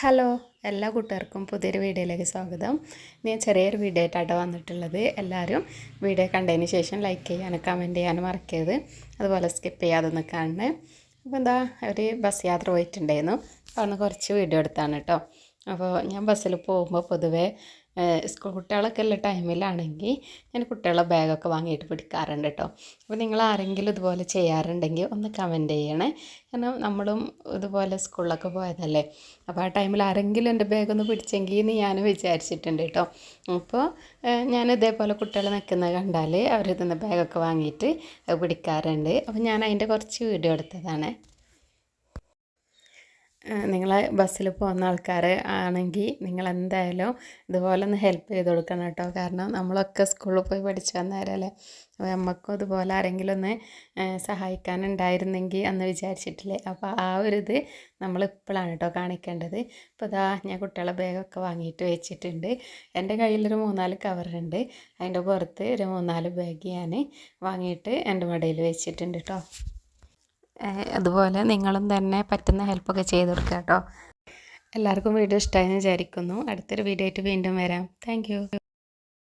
Hello എല്ലാ കൂട്ടുകാർക്കും പുതിയൊരു വീഡിയോയിലേക്ക് സ്വാഗതം. ഞാൻ ചെറിയൊരു വീഡിയോ ആയിട്ടാണ് വന്നിട്ടുള്ളത്. എല്ലാവരും വീഡിയോ കണ്ടതിന് ശേഷം ലൈക്ക് ചെയ്യാനും കമന്റ് ചെയ്യാനും മറക്കരുത്. അതുപോലെ സ്കിപ്പ് ചെയ്യാതെ ഒന്ന് കാണണേ. അപ്പോൾ എന്താ ഒരു ബസ് യാത്ര പോയിട്ടുണ്ടായിരുന്നു. അവിടെ കുറച്ച് വീഡിയോ എടുത്താണ് കേട്ടോ അപ്പോൾ ഞാൻ ബസ്സിൽ പോകുമ്പോൾ പൊതുവേ സ്കൂൾ കുട്ടികളൊക്കെ ഉള്ള ടൈമിലാണെങ്കിൽ ഞാൻ കുട്ടികളെ ബാഗൊക്കെ വാങ്ങിയിട്ട് പിടിക്കാറുണ്ട് കേട്ടോ. അപ്പോൾ നിങ്ങൾ ആരെങ്കിലും ഇതുപോലെ ചെയ്യാറുണ്ടെങ്കിൽ ഒന്ന് കമന്റ് ചെയ്യണേ. കാരണം നമ്മളും ഇതുപോലെ സ്കൂളിലൊക്കെ പോയതല്ലേ. അപ്പോൾ ആ ടൈമിൽ ആരെങ്കിലും എന്റെ ബാഗ് ഒന്ന് പിടിച്ചെങ്കിൽ എന്ന് ഞാൻ വിചാരിച്ചിട്ടുണ്ട് കേട്ടോ. അപ്പോൾ ഞാൻ ഇതേപോലെ കുട്ടികൾ നിൽക്കുന്നത് കണ്ടാൽ അവർ ഇതിന്റെ ബാഗൊക്കെ വാങ്ങിയിട്ട് പിടിക്കാറുണ്ട്. അപ്പോൾ ഞാൻ അതിന്റെ കുറച്ച് വീഡിയോ എടുത്തതാണ്. നിങ്ങൾ ബസ്സിൽ പോകുന്ന ആൾക്കാർ ആണെങ്കിൽ നിങ്ങൾ എന്തായാലും ഇതുപോലെ ഒന്ന് ഹെൽപ്പ് ചെയ്ത് കൊടുക്കണം കേട്ടോ. കാരണം നമ്മളൊക്കെ സ്കൂളിൽ പോയി പഠിച്ചു വന്നവരല്ലേ അപ്പോൾ നമുക്കും ഇതുപോലെ ആരെങ്കിലും ഒന്ന് സഹായിക്കാനുണ്ടായിരുന്നെങ്കിൽ അന്ന് വിചാരിച്ചിട്ടില്ലേ. അപ്പോൾ ആ ഒരു ഇത് നമ്മളിപ്പോഴാണ് കേട്ടോ കാണിക്കേണ്ടത്. ഇപ്പോൾ ഇതാ ഞാൻ കുട്ടികളെ ബാഗൊക്കെ വാങ്ങിയിട്ട് വെച്ചിട്ടുണ്ട്. എന്റെ കയ്യിലൊരു മൂന്നാൽ കവറുണ്ട്. അതിന്റെ പുറത്ത് ഒരു മൂന്നാൽ ബാഗ് ഞാൻ വാങ്ങിയിട്ട് എന്റെ മടയിൽ വെച്ചിട്ടുണ്ട് കേട്ടോ. അതുപോലെ നിങ്ങളും തന്നെ പറ്റുന്ന ഹെൽപ്പൊക്കെ ചെയ്ത് കൊടുക്കുക കേട്ടോ. എല്ലാവർക്കും വീഡിയോ ഇഷ്ടമായി വിചാരിക്കുന്നു. അടുത്തൊരു വീഡിയോ ആയിട്ട് വീണ്ടും വരാം. താങ്ക്